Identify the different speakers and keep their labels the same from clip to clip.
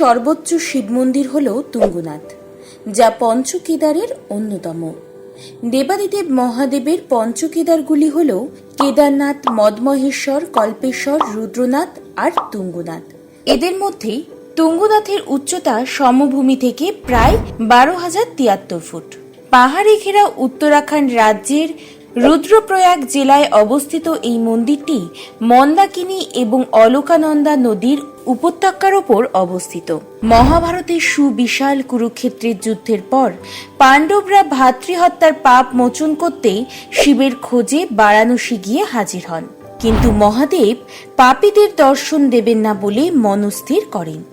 Speaker 1: সর্বোচ্চ শিব মন্দির হল তুঙ্গনাথ, যা পঞ্চকেদারের অন্যতম। দেবাদিদেব মহাদেবের পঞ্চকেদারগুলি হল কেদারনাথ, মদমহেশ্বর, কল্পেশ্বর, রুদ্রনাথ আর তুঙ্গনাথ। এদের মধ্যে তুঙ্গনাথের উচ্চতা সমভূমি থেকে প্রায় বারো হাজার তিয়াত্তর ফুট। পাহাড়ে ঘেরা উত্তরাখণ্ড রাজ্যের রুদ্রপ্রয়াগ জেলায় অবস্থিত এই মন্দিরটি মন্দাকিনী এবং অলকানন্দা নদীর উপত্যকার ওপর অবস্থিত। মহাভারতের সুবিশাল কুরুক্ষেত্রের যুদ্ধের পর পাণ্ডবরা ভাতৃহত্যার পাপ মোচন করতে শিবের খোঁজে বারাণসী গিয়ে হাজির হন। কিন্তু মহাদেব পাপীদের দর্শন দেবেন না বলে মনস্থির করেন।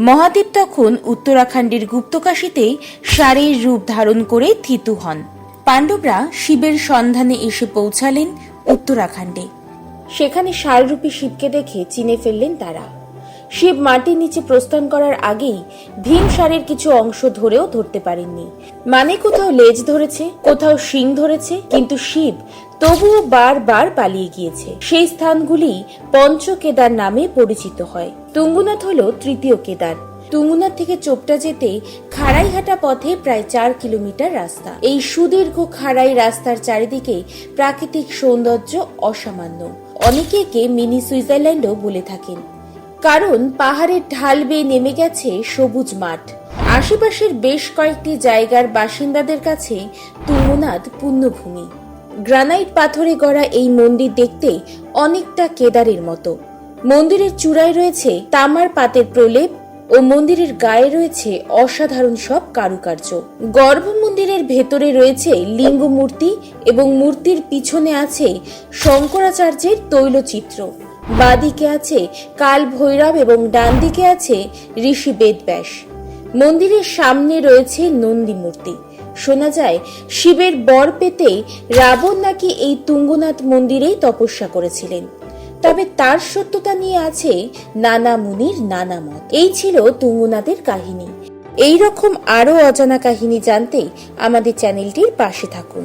Speaker 1: মহাদেব তখন উত্তরাখণ্ডের গুপ্তকাশীতে ষাঁড়ের রূপ ধারণ করে থিতু হন। পাণ্ডবরা শিবের সন্ধানে এসে পৌঁছালেন উত্তরাখণ্ডে। সেখানে ষাঁড়রূপী শিবকে দেখে চিনে ফেললেন তারা। শিব মাটির নিচে প্রস্থান করার আগেই ভীম সারের কিছু অংশ ধরেও ধরতে পারেননি। মানে কোথাও লেজ ধরেছে, কোথাও শিং ধরেছে, কিন্তু শিব তবুও বারবার পালিয়ে গিয়েছে। সেই স্থানগুলি পঞ্চ কেদার নামে পরিচিত হয়। তুঙ্গুনাথ হল তৃতীয় কেদার। তুঙ্গুনাথ থেকে চোপটা যেতে খাড়াইহাটা পথে প্রায় চার কিলোমিটার রাস্তা। এই সুদীর্ঘ খাড়াই রাস্তার চারিদিকে প্রাকৃতিক সৌন্দর্য অসামান্য। অনেকে একে মিনি সুইজারল্যান্ডও বলে থাকেন। কারণ পাহাড়ের ঢাল বেয়ে নেমে গেছে সবুজ মাঠ। আশেপাশের বেশ কয়েকটি জায়গার বাসিন্দাদের কাছে তুঙ্গনাথ পুণ্যভূমি। গ্রানাইট পাথরে গড়া এই মন্দির দেখতে অনেকটা কেদারের মতো। মন্দিরের চূড়ায় রয়েছে তামার পাতের প্রলেপ ও মন্দিরের গায়ে রয়েছে অসাধারণ সব কারুকার্য। গর্ভ মন্দিরের ভেতরে রয়েছে লিঙ্গ মূর্তি এবং মূর্তির পিছনে আছে শঙ্করাচার্যের তৈলচিত্র। বাদিকে আছে কাল ভৈরব এবং ডান দিকে আছে ঋষি বেদব্যাস মন্দিরের সামনে রয়েছে নন্দী মূর্তি শোনা যায়, শিবের বর পেতে রাবণ নাকি এই তুঙ্গনাথ মন্দিরেই তপস্যা করেছিলেন। তবে তার সত্যতা নিয়ে আছে নানা মুনির নানা মত এই ছিল তুঙ্গনাথের কাহিনী। এই রকম অজানা কাহিনী জানতে আমাদের চ্যানেলটির পাশে থাকুন।